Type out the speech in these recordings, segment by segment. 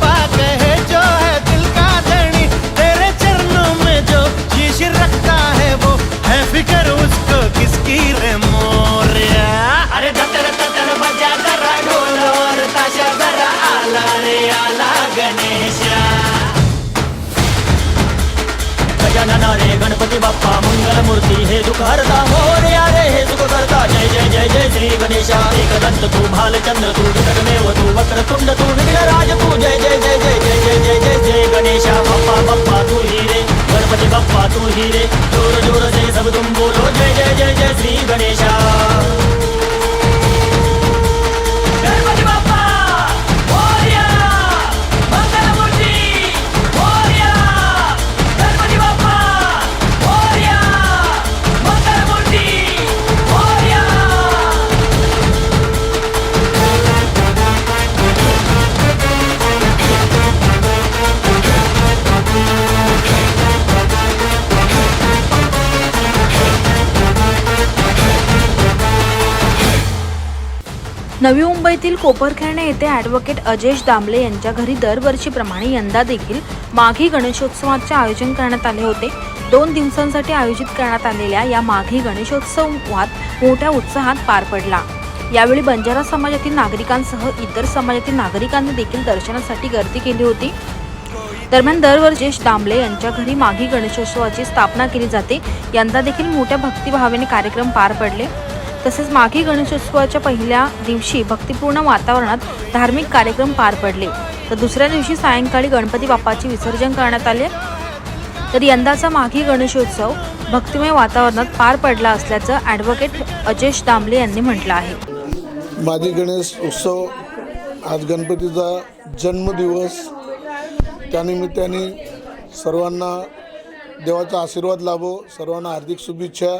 zapato जाना रे गणपती बाप्पा मंगल मूर्ती हे दुःख हरता मोरया रे हे सुख करता जय जय जय जय श्री गणेशा एकदंत तू भालचंद्र तू विकटमेव तू वक्रतुंड तू विघ्नराज तू जय जय जय जय जय जय जय जय जय गणेशा बाप्पा बाप्पा तू ही रे गणपती बाप्पा तू ही रे जोर जोर जय सब तुम बोलो जय जय जय जय श्री गणेशा नवी मुंबईतील कोपरखेरणे येथे ॲडव्होकेट अजेश दामले यांच्या घरी दरवर्षीप्रमाणे यंदा देखील माघी गणेशोत्सवाचे आयोजन करण्यात आले होते. दोन दिवसांसाठी आयोजित करण्यात आलेल्या या माघी गणेशोत्सवात मोठ्या उत्साहात पार पडला. यावेळी बंजारा समाजातील नागरिकांसह इतर समाजातील नागरिकांनी देखील दर्शनासाठी गर्दी केली होती. दरम्यान दरवर्षी दामले यांच्या घरी माघी गणेशोत्सवाची स्थापना केली जाते. यंदा देखील मोठ्या भक्तिभावाने कार्यक्रम पार पडले. तसेच माघी गणेशोत्सवाच्या पहिल्या दिवशी भक्तिपूर्ण वातावरणात धार्मिक कार्यक्रम पार पडले. तर दुसऱ्या दिवशी सायंकाळी गणपती बाप्पाचे विसर्जन करण्यात आले. तर यंदाचा माघी गणेशोत्सव भक्तिमय वातावरणात पार पडला असल्याचं ॲडव्होकेट अजेश दामले यांनी म्हटलं आहे. माघी गणेश उत्सव आज गणपतीचा जन्मदिवस. त्यानिमित्ताने सर्वांना देवाचा आशीर्वाद लाभो सर्वांना हार्दिक शुभेच्छा.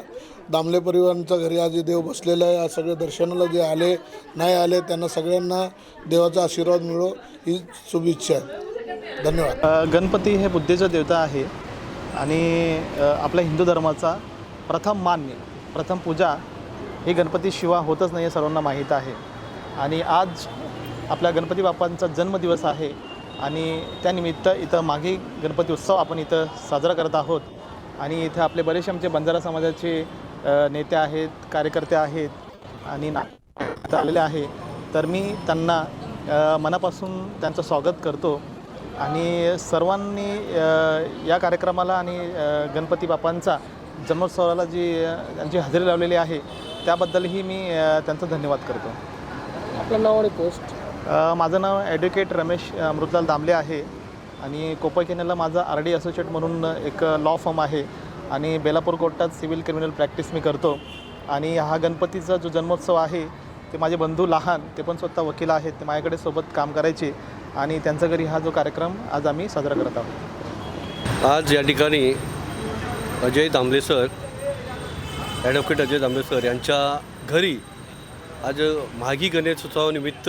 दामले परिवारांच्या घरी आज देव बसलेला आहे. आज सगळे दर्शनाला जे आले नाही आले त्यांना सगळ्यांना देवाचा आशीर्वाद मिळो ही शुभेच्छा आहे. धन्यवाद. गणपती हे बुद्धेचा देवता आहे आणि आपल्या हिंदू धर्माचा प्रथम मान्य प्रथम पूजा ही गणपती शिवा होतच नाही हे सर्वांना माहीत आहे. आणि आज आपल्या गणपती बाप्पांचा जन्मदिवस आहे आणि त्यानिमित्त इथं मागे गणपती उत्सव आपण इथं साजरा करत आहोत. आणि इथं आपले बरेचसे आमचे बंजारा समाजाचे नेते आहेत कार्यकर्ते आहेत आणि ना आलेले आहे. तर मी त्यांना मनापासून त्यांचं स्वागत करतो. आणि सर्वांनी या कार्यक्रमाला आणि गणपती बाप्पांचा जन्मोत्सवाला जी त्यांची हजेरी लावलेली आहे त्याबद्दलही मी त्यांचा धन्यवाद करतो. आपलं नाव आणि पोस्ट माझं नाव ॲडव्होकेट रमेश अमृतलाल दामले आहे. आणि कोपरखेन्याला माझं आर डी असोसिएट म्हणून एक लॉ फर्म आहे. आणि बेलापूर कोर्टात सिव्हिल क्रिमिनल प्रॅक्टिस मी करतो. आणि हा गणपतीचा जो जन्मोत्सव आहे ते माझे बंधू लहान ते पण स्वतः वकील आहेत ते माझ्याकडे सोबत काम करायचे आणि त्यांच्या घरी हा जो कार्यक्रम आज आम्ही साजरा करत आहोत. आज या ठिकाणी Ajay Damle sir advocate Ajay Damle sir यांच्या घरी आज माघी गणेशोत्सवानिमित्त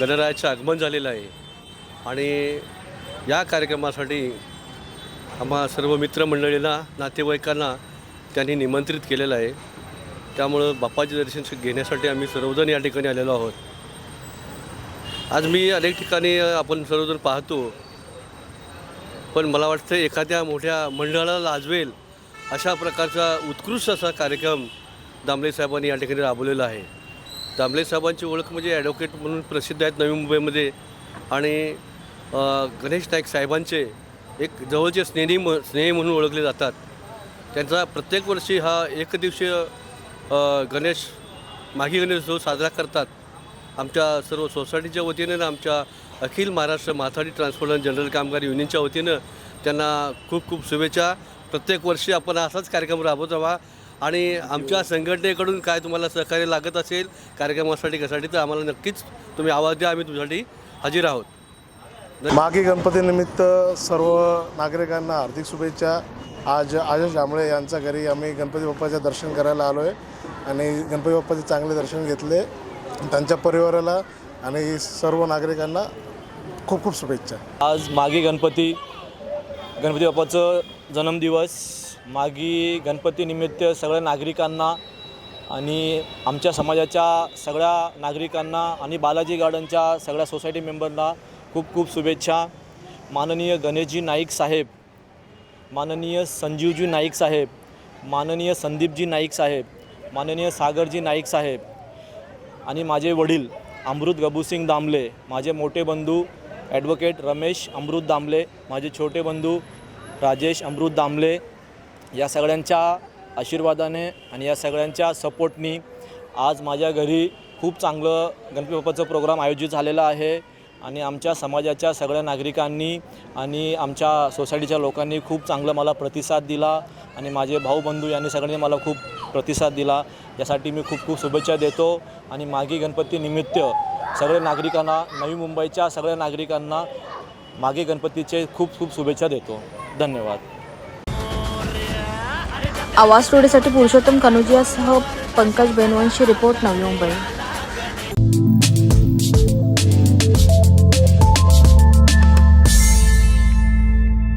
गणरायाचं आगमन झालेलं आहे. आणि या कार्यक्रमासाठी आम्हा सर्व मित्रमंडळींना नातेवाईकांना त्यांनी निमंत्रित केलेलं आहे. त्यामुळं बाप्पाचे दर्शन घेण्यासाठी आम्ही सर्वजण या ठिकाणी आलेलो आहोत. आज मी अनेक ठिकाणी आपण सर्वजण पाहतो. पण मला वाटतं एखाद्या मोठ्या मंडळाला लाजवेल अशा प्रकारचा उत्कृष्ट असा कार्यक्रम दामले साहेबांनी या ठिकाणी राबवलेला आहे. दामले साहेबांची ओळख म्हणजे ॲडव्होकेट म्हणून प्रसिद्ध आहेत नवी मुंबईमध्ये. आणि गणेश नाईक साहेबांचे एक जवळचे स्नेही म स्नेही म्हणून ओळखले जातात. त्यांचा प्रत्येक वर्षी हा एकदिवसीय गणेश माघी गणेशोत्सव साजरा करतात. आमच्या सर्व सोसायटीच्या वतीनं आणि आमच्या Akhil Maharashtra Mathadi transport and general Kamgar युनियनच्या वतीनं त्यांना खूप खूप शुभेच्छा. प्रत्येक वर्षी आपण असाच कार्यक्रम राबवत राहा आणि आमच्या संघटनेकडून काय तुम्हाला सहकार्य लागत असेल कार्यक्रमासाठी कशासाठी तर आम्हाला नक्कीच तुम्ही आवाज द्या. आम्ही तुमच्यासाठी हजर आहोत. मागी गणपतीनिमित्त सर्व नागरिकांना हार्दिक शुभेच्छा. आज आजच जांभळे यांच्या घरी आम्ही गणपती बाप्पाचे दर्शन करायला आलो आहे आणि गणपती बाप्पाचे चांगले दर्शन घेतले. त्यांच्या परिवाराला आणि सर्व नागरिकांना खूप खूप शुभेच्छा. आज मागी गणपती गणपती बाप्पाचं जन्मदिवस. मागी गणपतीनिमित्त सगळ्या नागरिकांना आणि आमच्या समाजाच्या सगळ्या नागरिकांना आणि बालाजी गार्डनच्या सगळ्या सोसायटी मेंबरना खूप खूप शुभेच्छा. माननीय गणेशजी नाईक साहेब माननीय संजीवजी नाईक साहेब माननीय संदीपजी नाईक साहेब माननीय सागरजी नाईक साहेब आणि माझे वडील अमृत गबूसिंग दामले माझे मोठे बंधू ॲडव्होकेट रमेश अमृत दामले माझे छोटे बंधू राजेश अमृत दामले या सगळ्यांच्या आशीर्वादाने आणि या सगळ्यांच्या सपोर्टनी आज माझ्या घरी खूप चांगलं गणपती बाप्पाचं प्रोग्राम आयोजित झालेला आहे. आणि आमच्या समाजाच्या सगळ्या नागरिकांनी आणि आमच्या सोसायटीच्या लोकांनी खूप चांगलं मला प्रतिसाद दिला आणि माझे भाऊबंधू यांनी सगळ्यांनी मला खूप प्रतिसाद दिला. यासाठी मी खूप खूप शुभेच्छा देतो आणि मागे गणपतीनिमित्त सगळ्या नागरिकांना नवी मुंबईच्या सगळ्या नागरिकांना मागे गणपतीचे खूप खूप शुभेच्छा देतो. धन्यवाद. आवाज टोडीसाठी पुरुषोत्तम कनुजियासह पंकज बेनवंशी रिपोर्ट नवी मुंबई.